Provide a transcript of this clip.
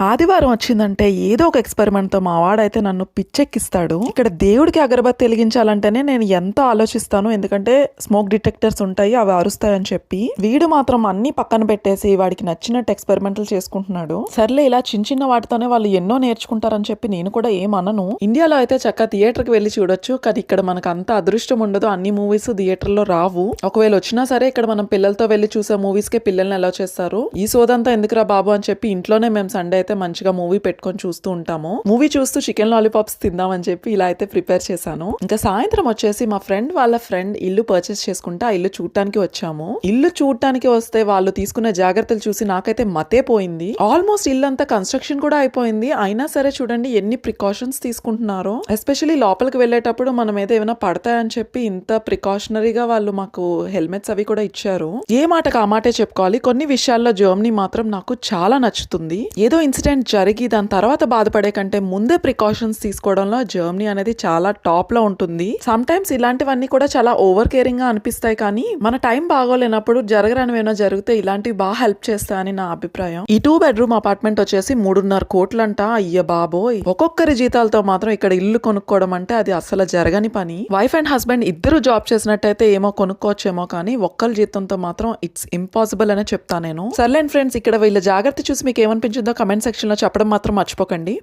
ఆదివారం వచ్చిందంటే ఏదో ఒక ఎక్స్పెరిమెంట్తో మా వాడైతే నన్ను పిచ్చెక్కిస్తాడు. ఇక్కడ దేవుడికి అగరబత్తి వెలిగించాలంటేనే నేను ఎంతో ఆలోచిస్తాను ఎందుకంటే స్మోక్ డిటెక్టర్స్ ఉంటాయి అవి అరుస్తాయని చెప్పి. వీడు మాత్రం అన్ని పక్కన పెట్టేసి వాడికి నచ్చినట్టు ఎక్స్పెరిమెంట్లు చేసుకుంటున్నాడు. సర్లే ఇలా చిన్న చిన్న వాటితోనే వాళ్ళు ఎన్నో నేర్చుకుంటారని చెప్పి నేను కూడా ఏమనను. ఇండియాలో అయితే చక్క థియేటర్కి వెళ్ళి చూడొచ్చు కానీ ఇక్కడ మనకు అంత అదృష్టం ఉండదు. అన్ని మూవీస్ థియేటర్లో రావు. ఒకవేళ వచ్చినా సరే ఇక్కడ మనం పిల్లలతో వెళ్ళి చూసే మూవీస్కి పిల్లల్ని ఎలా చేస్తారు. ఈ సోదంతా ఎందుకురా బాబు అని చెప్పి ఇంట్లోనే మేము సండే అయితే మంచిగా మూవీ పెట్టుకొని చూస్తూ ఉంటాము. మూవీ చూస్తూ చికెన్ లాలీపాప్స్ తిందామని చెప్పి ఇలా అయితే ప్రిపేర్ చేశాను. ఇంకా సాయంత్రం వచ్చేసి మా ఫ్రెండ్ వాళ్ళ ఫ్రెండ్ ఇల్లు పర్చేస్ చేసుకుంటే ఆ ఇల్లు చూడటానికి వచ్చాము. ఇల్లు చూడటానికి వస్తే వాళ్ళు తీసుకునే జాగ్రత్తలు చూసి నాకైతే మతే పోయింది. ఆల్మోస్ట్ ఇల్లు అంతా కన్స్ట్రక్షన్ కూడా అయిపోయింది. అయినా సరే చూడండి ఎన్ని ప్రికాషన్స్ తీసుకుంటున్నారో. ఎస్పెషల్లీ లోపలికి వెళ్ళేటప్పుడు మనం ఏదో ఏమైనా పడతాయని చెప్పి ఇంత ప్రికాషనరీగా వాళ్ళు మాకు హెల్మెట్స్ అవి కూడా ఇచ్చారు. ఏ మాటకు ఆ మాటే చెప్పుకోవాలి. కొన్ని విషయాల్లో జర్మనీ మాత్రం నాకు చాలా నచ్చుతుంది. ఏదో ఇన్సిడెంట్ జరిగి దాని తర్వాత బాధపడే కంటే ముందే ప్రికాషన్స్ తీసుకోవడంలో జర్మనీ అనేది చాలా టాప్లో ఉంటుంది. సమ్ టైమ్స్ ఇలాంటివన్నీ కూడా చాలా ఓవర్ కేరింగ్గా అనిపిస్తాయి కానీ మన టైం బాగోలేనప్పుడు జరగరానివి జరిగితే ఇలాంటివి బాగా హెల్ప్ చేస్తాయని నా అభిప్రాయం. ఈ టూ బెడ్రూమ్ అపార్ట్మెంట్ వచ్చేసి మూడున్నర కోట్లంట. అయ్య బాబోయ్! ఒక్కొక్కరి జీతాలతో మాత్రం ఇక్కడ ఇల్లు కొనుక్కోవడం అంటే అది అసలు జరగని పని. వైఫ్ అండ్ హస్బెండ్ ఇద్దరు జాబ్ చేసినట్టయితే ఏమో కొనుక్కోవచ్చేమో కానీ ఒక్కరి జీతంతో మాత్రం ఇట్స్ ఇంపాసిబుల్ అనే చెప్తా నేను. సర్లేండి ఫ్రెండ్స్ ఇక్కడ వీళ్ళ జాగ్రత్త చూసి మీకు ఏమనిపించిందో కమెంట్ సెక్షన్లో చెప్పడం మాత్రం మర్చిపోకండి.